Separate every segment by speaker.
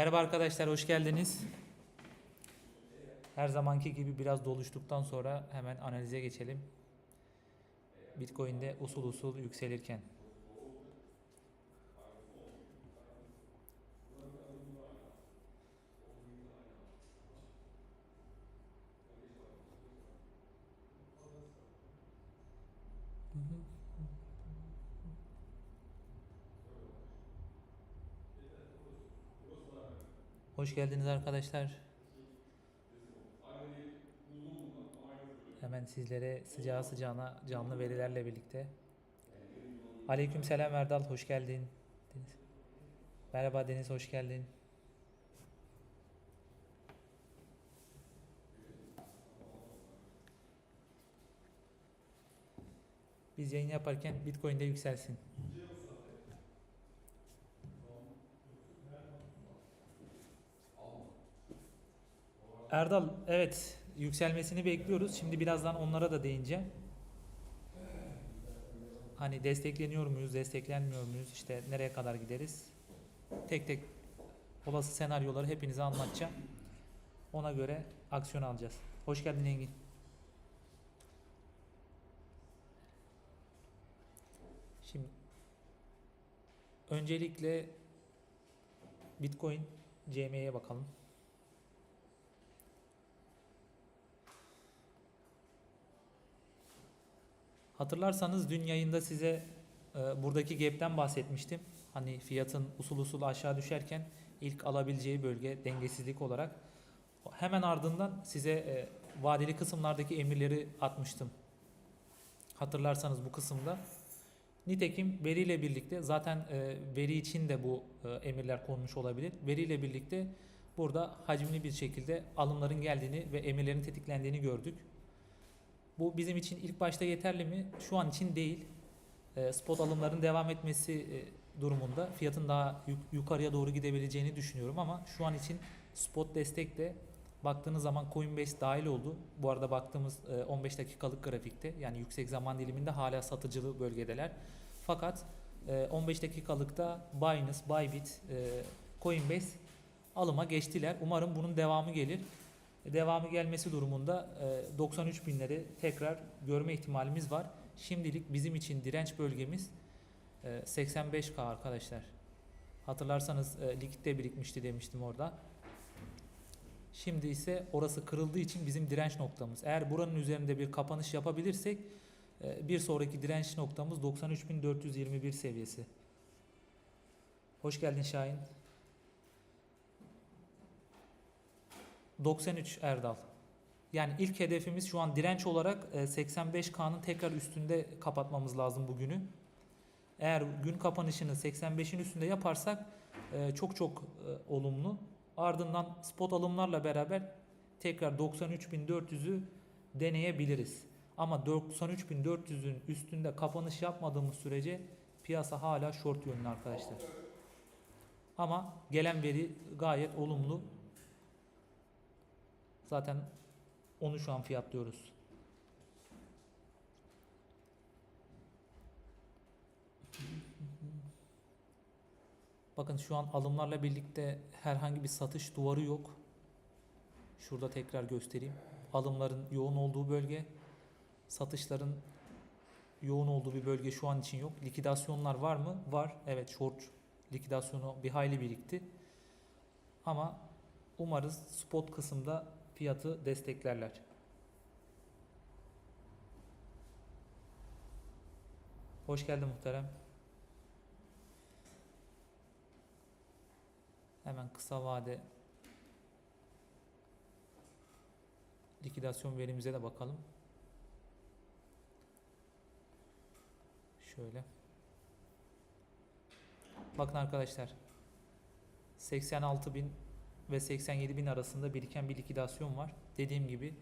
Speaker 1: Merhaba arkadaşlar, hoş geldiniz. Her zamanki gibi biraz doluştuktan sonra hemen analize geçelim. Bitcoin'de usul usul yükselirken. Hoş geldiniz arkadaşlar. Hemen sizlere sıcağı sıcağına canlı verilerle birlikte. Aleyküm selam Erdal, hoş geldin. Deniz. Merhaba Deniz, hoş geldin. Biz yayın yaparken Bitcoin de yükselsin. Erdal, evet yükselmesini bekliyoruz. Şimdi birazdan onlara da değineceğim. Hani destekleniyor muyuz, desteklenmiyor muyuz, işte nereye kadar gideriz? Tek tek olası senaryoları hepinize anlatacağım. Ona göre aksiyon alacağız. Hoş geldin Engin. Şimdi öncelikle Bitcoin CME'ye bakalım. Hatırlarsanız dün yayında size e, buradaki gap'ten bahsetmiştim. Hani fiyatın usul usul aşağı düşerken ilk alabileceği bölge dengesizlik olarak. Hemen ardından size e, vadeli kısımlardaki emirleri atmıştım. Hatırlarsanız bu kısımda. Nitekim veriyle birlikte zaten e, veri için de bu e, emirler konmuş olabilir. Veriyle birlikte burada hacimli bir şekilde alımların geldiğini ve emirlerin tetiklendiğini gördük. Bu bizim için ilk başta yeterli mi? Şu an için değil. E, spot alımların devam etmesi e, durumunda fiyatın daha yuk- yukarıya doğru gidebileceğini düşünüyorum ama şu an için spot destek de baktığınız zaman Coinbase dahil oldu. Bu arada baktığımız e, 15 dakikalık grafikte yani yüksek zaman diliminde hala satıcılı bölgedeler. Fakat e, 15 dakikalıkta Binance, Bybit, e, Coinbase alıma geçtiler. Umarım bunun devamı gelir. Devamı gelmesi durumunda e, 93 binleri tekrar görme ihtimalimiz var. Şimdilik bizim için direnç bölgemiz e, 85K arkadaşlar. Hatırlarsanız e, likitte birikmişti demiştim orada. Şimdi ise orası kırıldığı için bizim direnç noktamız. Eğer buranın üzerinde bir kapanış yapabilirsek e, bir sonraki direnç noktamız 93.421 seviyesi. Hoş geldin Şahin. 93 Erdal. Yani ilk hedefimiz şu an direnç olarak e, 85K'nın tekrar üstünde kapatmamız lazım bugünü. Eğer gün kapanışını 85'in üstünde yaparsak e, çok çok e, olumlu. Ardından spot alımlarla beraber tekrar 93.400'ü deneyebiliriz. Ama 93.400'ün üstünde kapanış yapmadığımız sürece piyasa hala short yönlü arkadaşlar. Ama gelen veri gayet olumlu. Zaten onu şu an fiyatlıyoruz. Bakın şu an alımlarla birlikte herhangi bir satış duvarı yok. Şurada tekrar göstereyim. Alımların yoğun olduğu bölge, satışların yoğun olduğu bir bölge şu an için yok. Likidasyonlar var mı? Var. Evet, short likidasyonu bir hayli birikti. Ama umarız spot kısımda fiyatı desteklerler. Hoş geldin muhterem. Hemen kısa vade likidasyon verimize de bakalım. Şöyle. Bakın arkadaşlar. 86 bin ve 87 bin arasında biriken bir likidasyon var. Dediğim gibi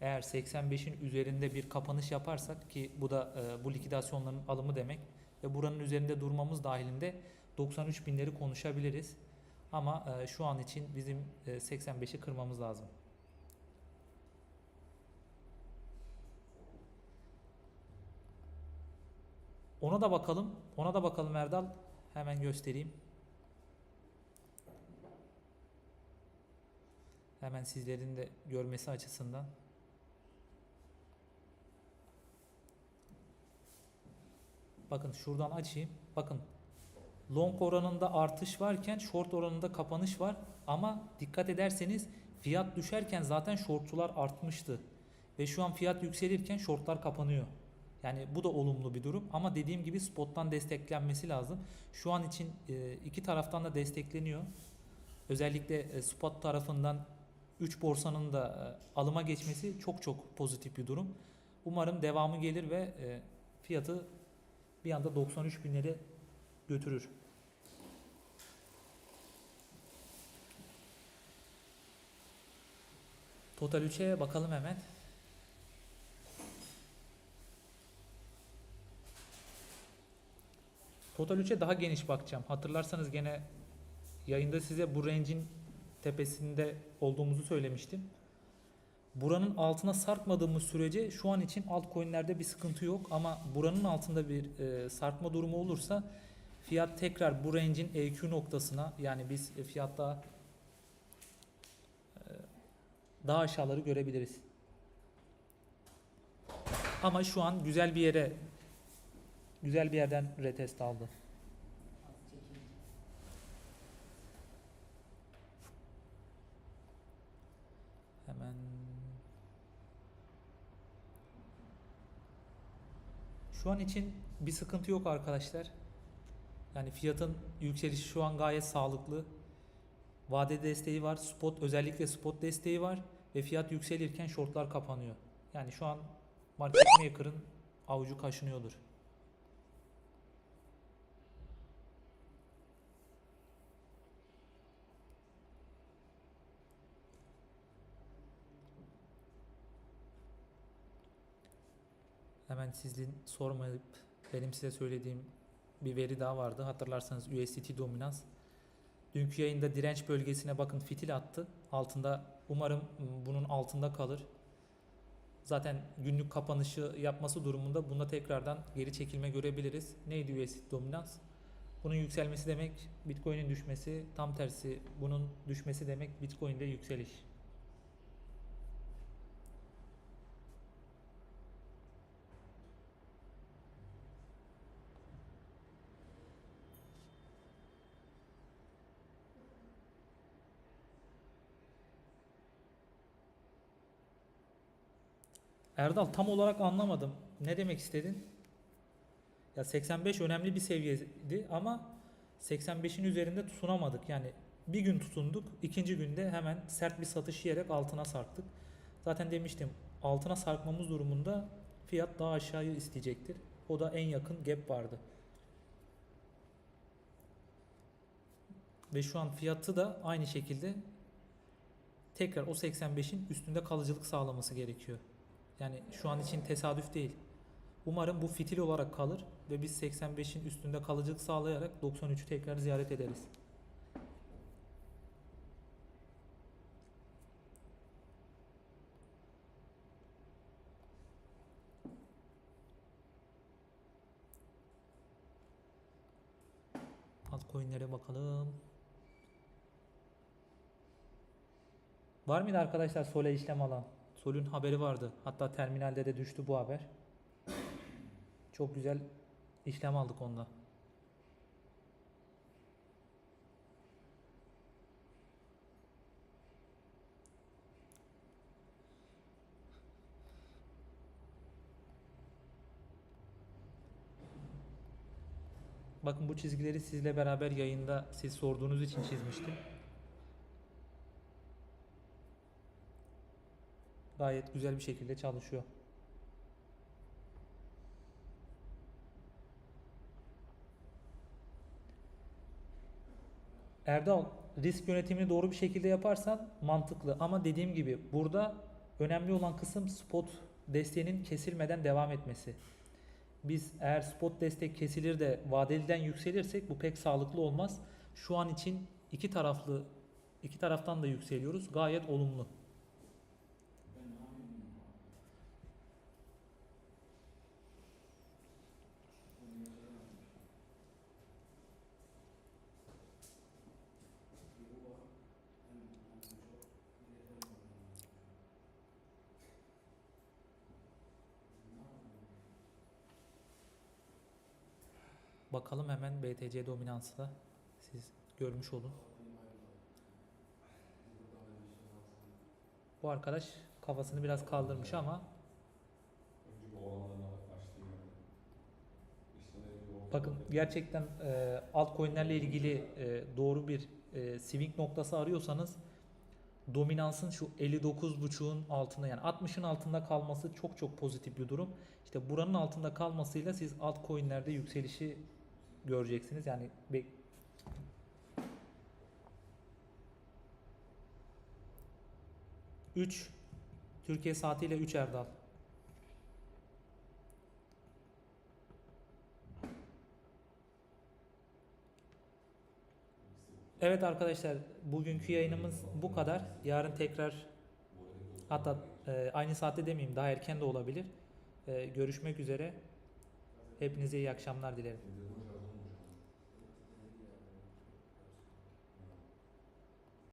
Speaker 1: eğer 85'in üzerinde bir kapanış yaparsak ki bu da e, bu likidasyonların alımı demek ve buranın üzerinde durmamız dahilinde 93 binleri konuşabiliriz. Ama e, şu an için bizim e, 85'i kırmamız lazım. Ona da bakalım. Ona da bakalım Erdal. Hemen göstereyim. Hemen sizlerin de görmesi açısından. Bakın şuradan açayım. Bakın long oranında artış varken short oranında kapanış var. Ama dikkat ederseniz fiyat düşerken zaten shortçular artmıştı. Ve şu an fiyat yükselirken shortlar kapanıyor. Yani bu da olumlu bir durum ama dediğim gibi spottan desteklenmesi lazım. Şu an için e, iki taraftan da destekleniyor. Özellikle e, spot tarafından 3 borsanın da e, alıma geçmesi çok çok pozitif bir durum. Umarım devamı gelir ve e, fiyatı bir anda 93 binleri götürür. Total 3'e bakalım hemen. Total 3'e daha geniş bakacağım. Hatırlarsanız gene yayında size bu range'in tepesinde olduğumuzu söylemiştim. Buranın altına sarkmadığımız sürece şu an için altcoin'lerde bir sıkıntı yok ama buranın altında bir e, sarkma durumu olursa fiyat tekrar bu range'in EQ noktasına yani biz fiyatta e, daha aşağıları görebiliriz. Ama şu an güzel bir yere güzel bir yerden retest aldı. Şu an için bir sıkıntı yok arkadaşlar. Yani fiyatın yükselişi şu an gayet sağlıklı. Vade desteği var, spot özellikle spot desteği var ve fiyat yükselirken shortlar kapanıyor. Yani şu an market maker'ın avucu kaşınıyordur. Hemen sizin sormayıp benim size söylediğim bir veri daha vardı. Hatırlarsanız USDT dominans. Dünkü yayında direnç bölgesine bakın fitil attı. Altında umarım bunun altında kalır. Zaten günlük kapanışı yapması durumunda bunda tekrardan geri çekilme görebiliriz. Neydi USDT dominans? Bunun yükselmesi demek Bitcoin'in düşmesi, tam tersi bunun düşmesi demek Bitcoin'de yükseliş. Erdal tam olarak anlamadım. Ne demek istedin? Ya 85 önemli bir seviyeydi ama 85'in üzerinde tutunamadık. Yani bir gün tutunduk, ikinci günde hemen sert bir satış yiyerek altına sarktık. Zaten demiştim altına sarkmamız durumunda fiyat daha aşağıya isteyecektir. O da en yakın gap vardı. Ve şu an fiyatı da aynı şekilde tekrar o 85'in üstünde kalıcılık sağlaması gerekiyor. Yani şu an için tesadüf değil. Umarım bu fitil olarak kalır ve biz 85'in üstünde kalıcılık sağlayarak 93'ü tekrar ziyaret ederiz. Altcoin'lere bakalım. Var mıydı arkadaşlar Sol'e işlem alan? Sol'ün haberi vardı. Hatta terminalde de düştü bu haber. Çok güzel işlem aldık onda. Bakın bu çizgileri sizle beraber yayında siz sorduğunuz için çizmiştim. Gayet güzel bir şekilde çalışıyor. Erdal risk yönetimini doğru bir şekilde yaparsan mantıklı ama dediğim gibi burada önemli olan kısım spot desteğinin kesilmeden devam etmesi. Biz eğer spot destek kesilir de vadeliden yükselirsek bu pek sağlıklı olmaz. Şu an için iki taraflı iki taraftan da yükseliyoruz. Gayet olumlu. Bakalım hemen BTC dominansı da siz görmüş olun. Bu arkadaş kafasını biraz kaldırmış ama bakın gerçekten e, altcoin'lerle ilgili e, doğru bir e, swing noktası arıyorsanız dominansın şu 59.5'un altında yani 60'ın altında kalması çok çok pozitif bir durum. İşte buranın altında kalmasıyla siz altcoin'lerde yükselişi göreceksiniz. Yani be- Üç Türkiye saatiyle 3 Erdal. Evet arkadaşlar bugünkü yayınımız bu kadar. Yarın tekrar hatta e, aynı saatte demeyeyim daha erken de olabilir. E, görüşmek üzere. Hepinize iyi akşamlar dilerim.